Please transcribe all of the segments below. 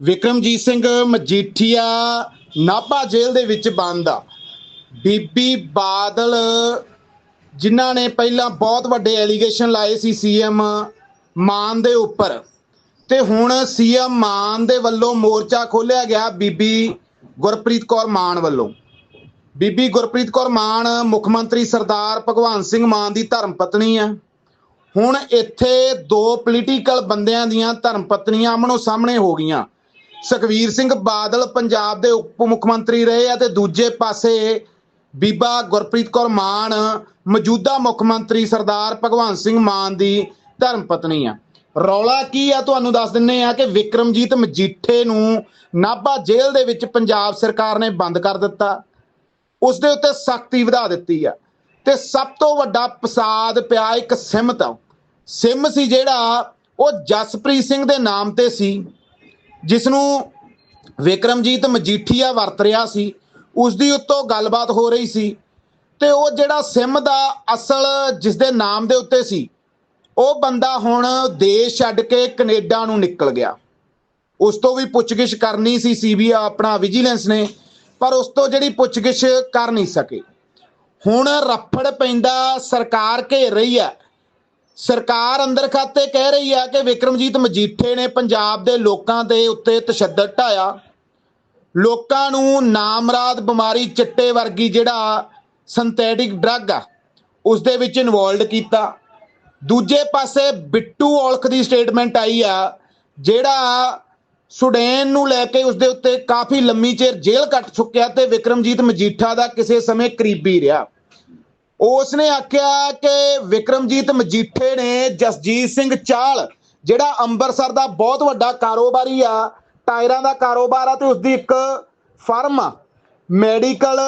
ਵਿਕਰਮਜੀਤ ਸਿੰਘ ਮਜੀਠੀਆ ਨਾਭਾ ਜੇਲ੍ਹ ਦੇ ਵਿੱਚ ਬੰਦ ਆ। ਬੀਬੀ ਬਾਦਲ, ਜਿਨ੍ਹਾਂ ਨੇ ਪਹਿਲਾਂ ਬਹੁਤ ਵੱਡੇ ਐਲੀਗੇਸ਼ਨ ਲਾਏ ਸੀ ਸੀਐਮ ਮਾਨ ਦੇ ਉੱਪਰ, ਤੇ ਹੁਣ ਸੀਐਮ ਮਾਨ ਦੇ ਵੱਲੋਂ ਮੋਰਚਾ ਖੋਲ੍ਹਿਆ ਗਿਆ ਬੀਬੀ ਗੁਰਪ੍ਰੀਤ ਕੌਰ ਮਾਨ ਵੱਲੋਂ। ਬੀਬੀ ਗੁਰਪ੍ਰੀਤ ਕੌਰ ਮਾਨ ਮੁੱਖ ਮੰਤਰੀ ਸਰਦਾਰ ਭਗਵੰਤ ਸਿੰਘ ਮਾਨ ਦੀ ਧਰਮ ਪਤਨੀ ਆ। ਹੁਣ ਇੱਥੇ ਦੋ ਪੋਲੀਟੀਕਲ ਬੰਦਿਆਂ ਦੀਆਂ ਧਰਮ ਪਤਨੀਆਂ ਆਮਣੋ ਸਾਹਮਣੇ ਹੋ ਗਈਆਂ। ਸੁਖਵੀਰ ਸਿੰਘ ਬਾਦਲ ਪੰਜਾਬ ਦੇ ਉਪ ਮੁੱਖ ਮੰਤਰੀ ਰਹੇ ਆ ਤੇ ਦੂਜੇ ਪਾਸੇ ਬੀਬਾ ਗੁਰਪ੍ਰੀਤ ਕੌਰ ਮਾਨ ਮੌਜੂਦਾ ਮੁੱਖ ਮੰਤਰੀ ਸਰਦਾਰ ਭਗਵੰਤ ਸਿੰਘ ਮਾਨ ਦੀ ਧਰਮ ਪਤਨੀ ਆ। ਰੌਲਾ ਕੀ ਆ ਤੁਹਾਨੂੰ ਦੱਸ ਦਿੰਨੇ ਆ ਕਿ ਵਿਕਰਮਜੀਤ ਮਜੀਠੇ ਨੂੰ ਨਾਭਾ ਜੇਲ੍ਹ ਦੇ ਵਿੱਚ ਪੰਜਾਬ ਸਰਕਾਰ ਨੇ ਬੰਦ ਕਰ ਦਿੱਤਾ। ਉਸ ਦੇ ਉੱਤੇ ਸਖਤੀ ਵਧਾ ਦਿੱਤੀ ਆ। ਤੇ ਸਭ ਤੋਂ ਵੱਡਾ ਪਸਾਦ ਪਿਆ ਇੱਕ ਸਿਮ ਤੋਂ ਸਿਮ ਸੀ ਜਿਹੜਾ, ਉਹ ਜਸਪ੍ਰੀਤ ਸਿੰਘ ਦੇ ਨਾਮ ਤੇ ਸੀ। ਜਿਸ ਨੂੰ ਵਿਕਰਮਜੀਤ ਮਜੀਠੀਆ ਵਰਤ ਰਿਹਾ ਸੀ ਉਸ ਦੀ ਉੱਤੋਂ ਗੱਲਬਾਤ ਹੋ ਰਹੀ ਸੀ ਤੇ ਉਹ ਜਿਹੜਾ ਸਿਮ ਦਾ ਅਸਲ ਜਿਸ ਦੇ ਨਾਮ ਦੇ ਉੱਤੇ ਸੀ, ਉਹ ਬੰਦਾ ਹੁਣ ਦੇਸ਼ ਛੱਡ ਕੇ ਕੈਨੇਡਾ ਨੂੰ ਨਿਕਲ ਗਿਆ। ਉਸ ਤੋਂ ਵੀ ਪੁੱਛਗਿੱਛ ਕਰਨੀ ਸੀ ਸੀਬੀ ਆਪਣਾ ਵਿਜੀਲੈਂਸ ਨੇ, ਪਰ ਉਸ ਤੋਂ ਜਿਹੜੀ ਪੁੱਛਗਿੱਛ ਕਰ ਨਹੀਂ ਸਕੇ। ਹੁਣ ਰਫੜ ਪੈਂਦਾ ਸਰਕਾਰ ਘੇਰ ਰਹੀ ਹੈ ਸਰਕਾਰ ਅੰਦਰ ਖਾਤੇ ਕਹਿ ਰਹੀ ਹੈ ਕਿ ਵਿਕਰਮਜੀਤ ਮਜੀਠੇ ਨੇ ਪੰਜਾਬ ਦੇ ਲੋਕਾਂ ਦੇ ਉੱਤੇ ਤਸ਼ੱਦਦ ਢਾਇਆ। ਲੋਕਾਂ ਨੂੰ ਨਾਮਰਾਦ ਬਿਮਾਰੀ ਚਿੱਟੇ ਵਰਗੀ ਜਿਹੜਾ ਸਿੰਥੈਟਿਕ ਡਰੱਗ ਆ, ਉਸ ਦੇ ਵਿੱਚ ਇਨਵੋਲਡ ਕੀਤਾ। ਦੂਜੇ ਪਾਸੇ ਬਿੱਟੂ ਔਲਖ ਦੀ ਸਟੇਟਮੈਂਟ ਆਈ ਆ, ਜਿਹੜਾ ਸੁਡੇਨ ਨੂੰ ਲੈ ਕੇ ਉਸ ਦੇ ਉੱਤੇ ਕਾਫੀ ਲੰਮੀ ਚਿਰ ਜੇਲ੍ਹ ਕੱਟ ਚੁੱਕਿਆ ਤੇ ਵਿਕਰਮਜੀਤ ਮਜੀਠਾ ਦਾ ਕਿਸੇ ਸਮੇਂ ਕਰੀਬੀ ਰਿਹਾ। ਉਸ ਨੇ ਆਖਿਆ ਕਿ ਵਿਕਰਮਜੀਤ ਮਜੀਠੇ ਨੇ ਜਸਜੀਤ ਸਿੰਘ ਚਾਲ, ਜਿਹੜਾ ਅੰਮ੍ਰਿਤਸਰ ਦਾ ਬਹੁਤ ਵੱਡਾ ਕਾਰੋਬਾਰੀ ਆ, ਟਾਇਰਾਂ ਦਾ ਕਾਰੋਬਾਰ ਆ ਤੇ ਉਸ ਦੀ ਇੱਕ ਫਰਮ ਆ, ਮੈਡੀਕਲ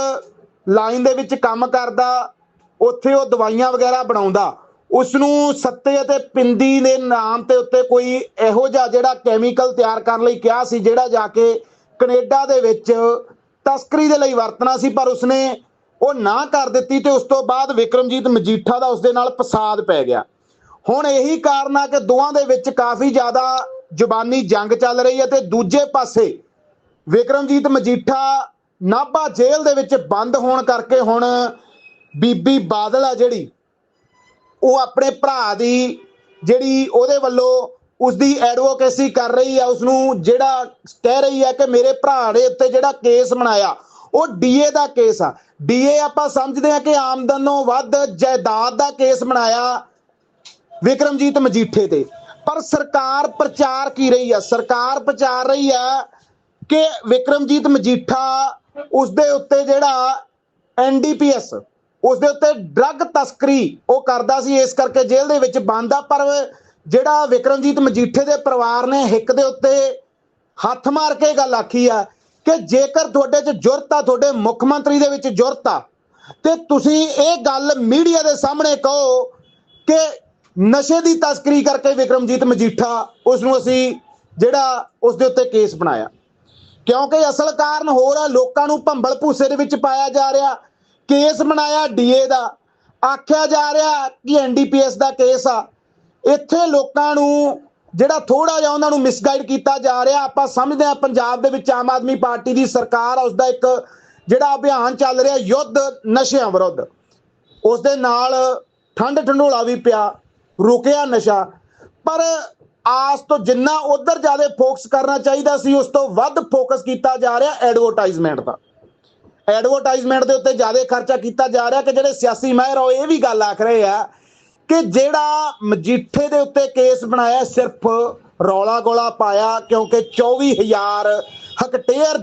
ਲਾਈਨ ਦੇ ਵਿੱਚ ਕੰਮ ਕਰਦਾ, ਉੱਥੇ ਉਹ ਦਵਾਈਆਂ ਵਗੈਰਾ ਬਣਾਉਂਦਾ। ਉਸ ਨੂੰ ਸੱਤੇ ਅਤੇ ਪਿੰਦੀ ਦੇ ਨਾਮ ਤੇ ਉੱਤੇ ਕੋਈ ਇਹੋ ਜਿਹਾ ਜਿਹੜਾ ਕੈਮੀਕਲ ਤਿਆਰ ਕਰਨ ਲਈ ਕਿਹਾ ਸੀ, ਜਿਹੜਾ ਜਾ ਕੇ ਕੈਨੇਡਾ ਦੇ ਵਿੱਚ ਤਸਕਰੀ ਦੇ ਲਈ ਵਰਤਣਾ ਸੀ, ਪਰ ਉਸਨੇ ਉਹ ਨਾ ਕਰ ਦਿੱਤੀ ਤੇ ਉਸ ਤੋਂ ਬਾਅਦ ਵਿਕਰਮਜੀਤ ਮਜੀਠਾ ਦਾ ਉਸ ਦੇ ਨਾਲ ਪਸਾਦ ਪੈ ਗਿਆ। ਹੁਣ ਇਹੀ ਕਾਰਨ ਆ ਕਿ ਦੋਵਾਂ ਦੇ ਵਿੱਚ ਕਾਫੀ ਜ਼ਿਆਦਾ ਜ਼ੁਬਾਨੀ ਜੰਗ ਚੱਲ ਰਹੀ ਹੈ ਤੇ ਦੂਜੇ ਪਾਸੇ ਵਿਕਰਮਜੀਤ ਮਜੀਠਾ ਨਾਭਾ ਜੇਲ੍ਹ ਦੇ ਵਿੱਚ ਬੰਦ ਹੋਣ ਕਰਕੇ ਹੁਣ ਬੀਬੀ ਬਾਦਲ ਆ ਜਿਹੜੀ, ਉਹ ਆਪਣੇ ਭਰਾ ਦੀ ਜਿਹੜੀ ਉਹਦੇ ਵੱਲੋਂ ਉਸ ਦੀ ਐਡਵੋਕੇਸੀ ਕਰ ਰਹੀ ਆ ਉਸ ਨੂੰ ਜਿਹੜਾ ਕਹਿ ਰਹੀ ਆ ਕਿ ਮੇਰੇ ਭਰਾ ਦੇ ਉੱਤੇ ਜਿਹੜਾ ਕੇਸ ਬਣਾਇਆ, ਉਹ ਡੀਏ ਦਾ ਕੇਸ ਆ। ਡੀਏ, ਆਪਾਂ ਸਮਝਦੇ ਆ ਕਿ ਆਮਦਨੋਂ ਵੱਧ ਜਾਇਦਾਦ ਦਾ ਕੇਸ ਬਣਾਇਆ ਵਿਕਰਮਜੀਤ ਮਜੀਠੇ ਤੇ। ਪਰ ਸਰਕਾਰ ਪ੍ਰਚਾਰ ਕੀ ਰਹੀ ਆ? ਸਰਕਾਰ ਪ੍ਰਚਾਰ ਰਹੀ ਹੈ ਕਿ ਵਿਕਰਮਜੀਤ ਮਜੀਠਾ ਉਸ ਦੇ ਉੱਤੇ ਜਿਹੜਾ ਐਨਡੀਪੀਐਸ ਉਸ ਦੇ ਉੱਤੇ ਡਰੱਗ ਤਸਕਰੀ ਉਹ ਕਰਦਾ ਸੀ, ਇਸ ਕਰਕੇ ਜੇਲ੍ਹ ਦੇ ਵਿੱਚ ਬੰਦ ਆ। ਪਰ ਜਿਹੜਾ ਵਿਕਰਮਜੀਤ ਮਜੀਠੇ ਦੇ ਪਰਿਵਾਰ ਨੇ ਹਿੱਕ ਦੇ ਉੱਤੇ ਹੱਥ ਮਾਰ ਕੇ ਗੱਲ ਆਖੀ ਆ ਕਿ ਜੇਕਰ ਤੁਹਾਡੇ 'ਚ ਜੁਰਤ ਆ, ਤੁਹਾਡੇ ਮੁੱਖ ਮੰਤਰੀ ਦੇ ਵਿੱਚ ਜੁਰਤ ਆ, ਤੇ ਤੁਸੀਂ ਇਹ ਗੱਲ ਮੀਡੀਆ ਦੇ ਸਾਹਮਣੇ ਕਹੋ ਕਿ ਨਸ਼ੇ ਦੀ ਤਸਕਰੀ ਕਰਕੇ ਵਿਕਰਮਜੀਤ ਮਜੀਠਾ ਉਸ ਨੂੰ ਅਸੀਂ ਜਿਹੜਾ ਉਸ ਦੇ ਉੱਤੇ ਕੇਸ ਬਣਾਇਆ। ਕਿਉਂਕਿ ਅਸਲ ਕਾਰਨ ਹੋਰ ਆ, ਲੋਕਾਂ ਨੂੰ ਭੰਬਲ ਭੂਸੇ ਦੇ ਵਿੱਚ ਪਾਇਆ ਜਾ ਰਿਹਾ, ਕੇਸ ਬਣਾਇਆ ਡੀਏ ਦਾ। ਆਖਿਆ ਜਾ ਰਿਹਾ ਕਿ ਐਨਡੀਪੀਐਸ ਦਾ ਕੇਸ ਆ। ਇੱਥੇ ਲੋਕਾਂ ਨੂੰ ਜਿਹੜਾ ਥੋੜਾ ਜਿਹਾ ਉਹਨਾਂ ਨੂੰ ਮਿਸਗਾਈਡ ਕੀਤਾ ਜਾ ਰਿਹਾ, ਆਪਾਂ ਸਮਝਦੇ ਆ ਪੰਜਾਬ ਦੇ ਵਿੱਚ ਆਮ ਆਦਮੀ ਪਾਰਟੀ ਦੀ ਸਰਕਾਰ ਆ ਉਸ ਦਾ ਇੱਕ ਜਿਹੜਾ ਅਭਿਆਨ ਚੱਲ ਰਿਹਾ ਯੁੱਧ ਨਸ਼ਿਆਂ ਵਿਰੁੱਧ। ਉਸ ਦੇ ਨਾਲ ਠੰਡ ਠੰਡੋਲਾ ਵੀ ਪਿਆ, ਰੁਕਿਆ ਨਸ਼ਾ। ਪਰ ਆਸ ਤੋਂ ਜਿੰਨਾ ਉਧਰ ਜ਼ਿਆਦਾ ਫੋਕਸ ਕਰਨਾ ਚਾਹੀਦਾ ਸੀ, ਉਸ ਤੋਂ ਵੱਧ ਫੋਕਸ ਕੀਤਾ ਜਾ ਰਿਹਾ ਐਡਵਰਟਾਈਜ਼ਮੈਂਟ ਦਾ। ਐਡਵਰਟਾਈਜ਼ਮੈਂਟ ਦੇ ਉੱਤੇ ਜ਼ਿਆਦਾ ਖਰਚਾ ਕੀਤਾ ਜਾ ਰਿਹਾ ਕਿ ਜਿਹੜੇ ਸਿਆਸੀ ਮਾਹਿਰ ਆ, ਉਹ ਇਹ ਵੀ ਗੱਲ ਆਖ ਰਹੇ ਆ ਕਿ ਜਿਹੜਾ ਮਜੀਠੇ ਦੇ ਉੱਤੇ ਕੇਸ ਬਣਾਇਆ ਸਿਰਫ ਰੌਲਾ ਗੋਲਾ ਪਾਇਆ ਕਿਉਂਕਿ 24000 ਹਕਟੇਅਰ